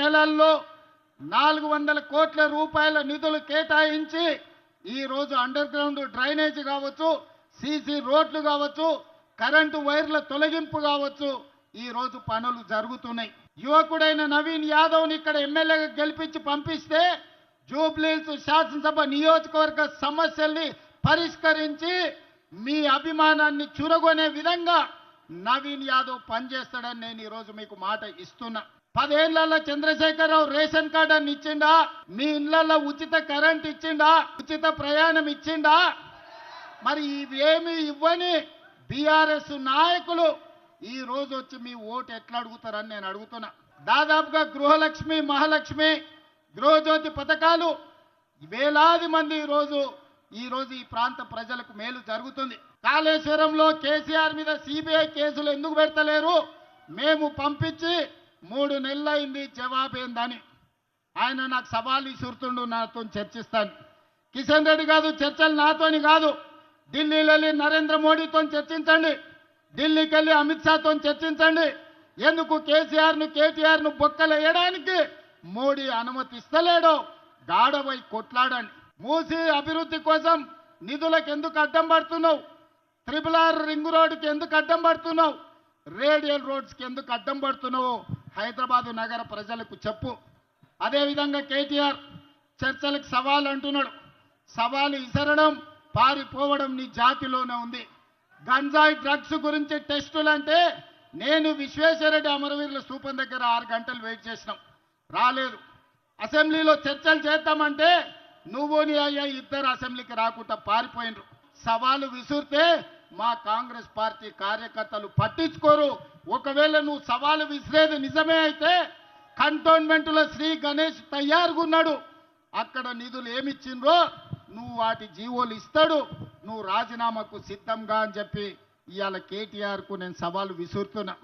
నెలల్లో నాలుగు వందల కోట్ల రూపాయల నిధులు కేటాయించి ఈరోజు అండర్ గ్రౌండ్ డ్రైనేజ్ కావచ్చు సీసీ రోడ్లు కావచ్చు కరెంటు వైర్ల తొలగింపు కావచ్చు ఈరోజు పనులు జరుగుతున్నాయి. యువకుడైన నవీన్ యాదవ్ని ఇక్కడ ఎమ్మెల్యేగా గెలిపించి పంపిస్తే జూబ్లీస్ శాసనసభ నియోజకవర్గ సమస్యల్ని పరిష్కరించి మీ అభిమానాన్ని చురగొనే విధంగా నవీన్ యాదవ్ పనిచేస్తాడని నేను ఈరోజు మీకు మాట ఇస్తున్నా. పదేళ్ళలో చంద్రశేఖరరావు రేషన్ కార్డు అని ఇచ్చిండా? మీ ఇళ్ళలో ఉచిత కరెంట్ ఇచ్చిండా? ఉచిత ప్రయాణం ఇచ్చిండా? మరి ఇవేమి ఇవ్వని బీఆర్ఎస్ నాయకులు ఈ రోజు వచ్చి మీ ఓటు ఎట్లా అడుగుతారని నేను అడుగుతున్నా. దాదాపుగా గృహలక్ష్మి మహాలక్ష్మి గృహజ్యోతి పథకాలు వేలాది మంది ఈ రోజు ఈ రోజు ఈ ప్రాంత ప్రజలకు మేలు జరుగుతుంది. కాళేశ్వరంలో కేసీఆర్ మీద సిబిఐ కేసులు ఎందుకు పెడతలేరు? మేము పంపించి మూడు నెలలైంది జవాబేందని. ఆయన నాకు సవాల్ ఇసురుతుండు నాతో చర్చిస్తాను. కిషన్ రెడ్డి కాదు చర్చలు నాతోని కాదు. ఢిల్లీలో వెళ్ళి నరేంద్ర మోడీతో చర్చించండి. ఢిల్లీకి వెళ్ళి అమిత్ షాతో చర్చించండి. ఎందుకు కేసీఆర్ను కేటీఆర్ను బొక్కలేయడానికి మోడీ అనుమతిస్తలేడు గాడపై కొట్లాడండి. మూసి అభివృద్ధి కోసం నిధులకు ఎందుకు అడ్డం పడుతున్నావు? త్రిపుల్ ఆర్ రింగ్ రోడ్డుకి ఎందుకు అడ్డం పడుతున్నావు? రేడియల్ రోడ్స్కి ఎందుకు అడ్డం పడుతున్నావు? హైదరాబాదు నగర ప్రజలకు చెప్పు. అదేవిధంగా కేటీఆర్ చర్చలకు సవాల్ అంటున్నాడు. సవాలు ఇసరడం పారిపోవడం నీ జాతిలోనే ఉంది. గంజాయి డ్రగ్స్ గురించి టెస్టులు అంటే నేను విశ్వేశ్వరరెడ్డి అమరవీరుల స్థూపం దగ్గర ఆరు గంటలు వెయిట్ చేసినాం. రాలేదు. అసెంబ్లీలో చర్చలు చేద్దామంటే నువ్వు నీ అయ్యా ఇద్దరు అసెంబ్లీకి రాకుండా పారిపోయినరు. సవాలు విసురితే మా కాంగ్రెస్ పార్టీ కార్యకర్తలు పట్టించుకోరు. ఒకవేళ నువ్వు సవాలు విసిరేది నిజమే అయితే కంటోన్మెంట్లో శ్రీ గణేష్ తయారుగా ఉన్నాడు. అక్కడ నిధులు ఏమిచ్చిండ్రో నువ్వు వాటి జీవోలు ఇస్తాడు. నువ్వు రాజీనామాకు సిద్ధంగా అని చెప్పి ఇవాళ కేటీఆర్కు నేను సవాలు విసురుతున్నా.